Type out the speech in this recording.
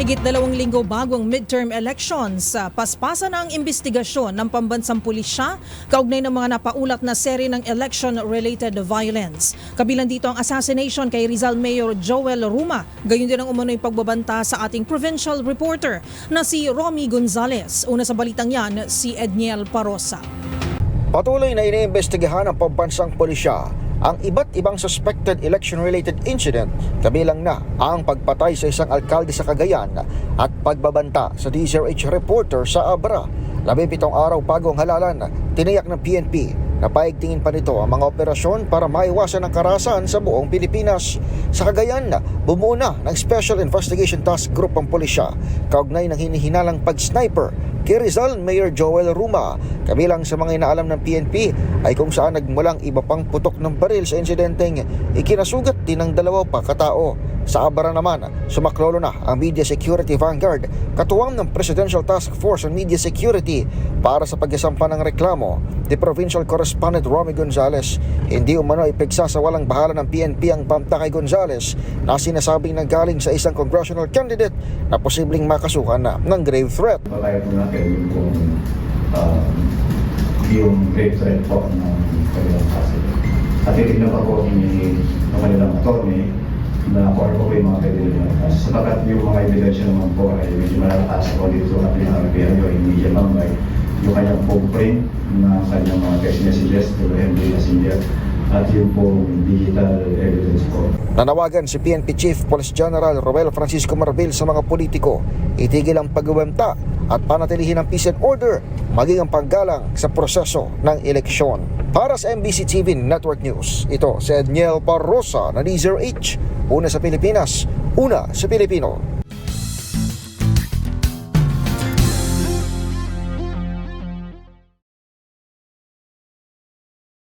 Higit dalawang linggo bago ang midterm elections, paspasa na ang investigasyon ng pambansang pulisya kaugnay ng mga napaulat na seri ng election-related violence. Kabilang dito ang assassination kay Rizal Mayor Joel Ruma, gayon din ang umano'y pagbabanta sa ating provincial reporter na si Romy Gonzales. Una sa balitang yan, si Edniel Parosa. Patuloy na iniimbestigahan ng pambansang pulisya ang iba't ibang suspected election-related incident kabilang na ang pagpatay sa isang alkalde sa Cagayan at pagbabanta sa DZRH reporter sa Abra. Labing araw bago ang halalan, tiniyak ng PNP na paigtingin pa nito ang mga operasyon para maiwasan ang karahasan sa buong Pilipinas. Sa Cagayan, bumuo na ng Special Investigation Task Group ang pulisya kaugnay ng hinihinalang pag-sniper Rizal Mayor Joel Ruma. Kabilang sa mga inaalam ng PNP ay kung saan nagmulang iba pang putok ng baril sa insidenteng ikinasugat din ng dalawa pa katao. Sa Abara naman, sumaklolo na ang Media Security Vanguard, katuwang ng Presidential Task Force on Media Security para sa pagkasampa ng reklamo ni Provincial Correspondent Romy Gonzales. Hindi umano ipigsa sa walang bahala ng PNP ang banta kay Gonzales na sinasabing nanggaling sa isang congressional candidate na posibleng makasukan na ng grave threat. Balay po natin yung um, yung grave threat po ng kanilang kaso. At titignan pa po ni ng kanilang attorney na kung ano po yung mga pwede nila kaso. Sapagat yung mga ebidensya naman po ay medyo malalakas po dito at pinakagpihan yung media mambay yung kanyang phone print na kanyang mga text messages to MD Messenger at yung po digital evidence po. Nanawagan si PNP Chief Police General Romel Francisco Marbil sa mga politiko, itigil ang pagbebenta at panatilihin ang peace and order, maging ang paggalang sa proseso ng eleksyon. Para sa MBC TV Network News, ito si Edniel Parrosa na Deezer H. Una sa Pilipinas, una sa Pilipino.